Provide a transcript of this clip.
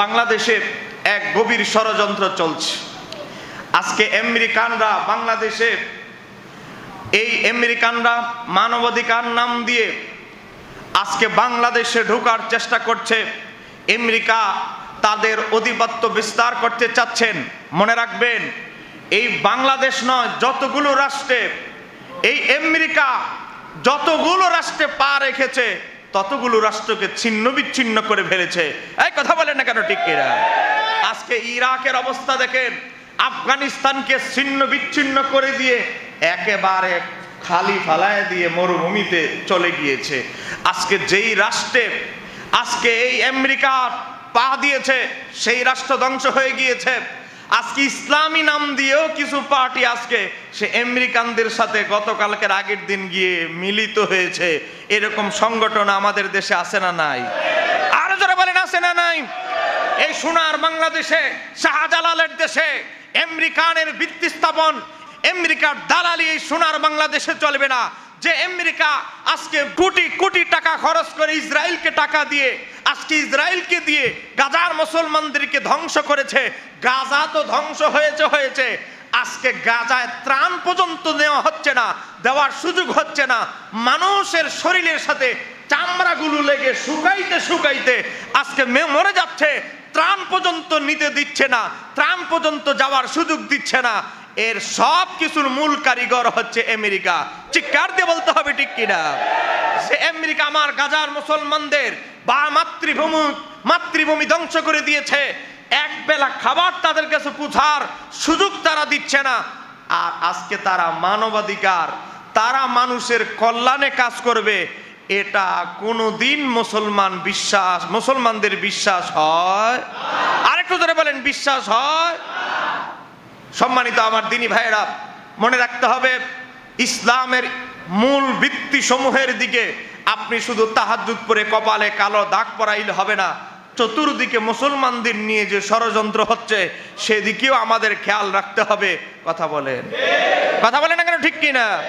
বাংলাদেশে এক গভীর ষড়যন্ত্র চলছে। আজকে আমেরিকানরা বাংলাদেশে এই আমেরিকানরা মানবাধিকার নাম দিয়ে আজকে বাংলাদেশে ঢোকার চেষ্টা করছে। আমেরিকা তাদের অধিপত্য বিস্তার করতে চাচ্ছেন। মনে রাখবেন, এই বাংলাদেশ নয়, যতগুলো রাষ্ট্রে, এই আমেরিকা যতগুলো রাষ্ট্রে পা রেখেছে ততগুলো রাষ্ট্রকে ছিন্ন বিচ্ছিন্ন করে ফেলেছে। এই কথা বলেন না কেন ঠিক এরা আজকে ইরাকের অবস্থা দেখেন, আফগানিস্তানকে ছিন্ন বিচ্ছিন্ন করে দিয়ে একেবারে খালি ফালায় দিয়ে মরুভূমিতে চলে গিয়েছে। আজকে যেই রাষ্ট্রে, আজকে এই আমেরিকা পা দিয়েছে, সেই রাষ্ট্র ধ্বংস হয়ে গিয়েছে। আজকে ইসলামী নাম দিয়েও কিছু পার্টি আজকে সে আমেরিকানদের সাথে গতকালকের আগের দিন গিয়ে মিলিত হয়েছে। এরকম সংগঠন আমাদের দেশে আছে না নাই? আরও যারা বলেন, আছে না নাই? এই সোনার বাংলাদেশে, শাহজালালের দেশে, আমেরিকানের ভিত্তি স্থাপন, আমেরিকার দালালি এই সোনার বাংলাদেশে চলবে না। যে আমেরিকা আজকে কোটি কোটি টাকা খরচ করে ইসরায়েলকে টাকা দিয়ে আজকে ইসরায়েলকে দিয়ে গাজার মুসলমানদেরকে ধ্বংস করেছে, গাজা তো ধ্বংস হয়েছে হয়েছে। আজকে গাজায় ত্রাণ পর্যন্ত নেওয়া হচ্ছে না, দেওয়ার সুযোগ হচ্ছে না। মানুষের শরীরের সাথে চামড়াগুলো লেগে শুকাইতে শুকাইতে আজকে মে- মরে যাচ্ছে। ত্রাণ পর্যন্ত নিতে দিচ্ছে না, ত্রাণ পর্যন্ত যাওয়ার সুযোগ দিচ্ছে না। এর সব কিছুর মূল কারিগর হচ্ছে আমেরিকা। চিৎকার দিয়ে বলতে হবে ঠিক কিনা? সে আমেরিকা আমার গাজার মুসলমানদের বা মাতৃভূমি মাতৃভূমি ধ্বংস করে দিয়েছে। এক বেলা খাবার তাদের কাছে পুছার সুযোগ তারা দিচ্ছে না। আর আজকে তারা মানবাধিকার, তারা মানুষের কল্যাণে কাজ করবে। এটা কোনোদিন মুসলমান বিশ্বাস, মুসলমানদের বিশ্বাস হয়? আরেকটু ধরে বলেন, বিশ্বাস হয়? সম্মানিত আমার দিনী ভাইয়েরা, মনে রাখতে হবে, ইসলামের মূল ভিত্তি সমূহের দিকে আপনি শুধু তাহাজুদ পরে কপালে কালো দাগ পরাইলে হবে না, চতুর্দিকে মুসলমানদের নিয়ে যে ষড়যন্ত্র হচ্ছে, সেদিকেও আমাদের খেয়াল রাখতে হবে। কথা বলেন। কথা বলেন না কেন, ঠিক কিনা?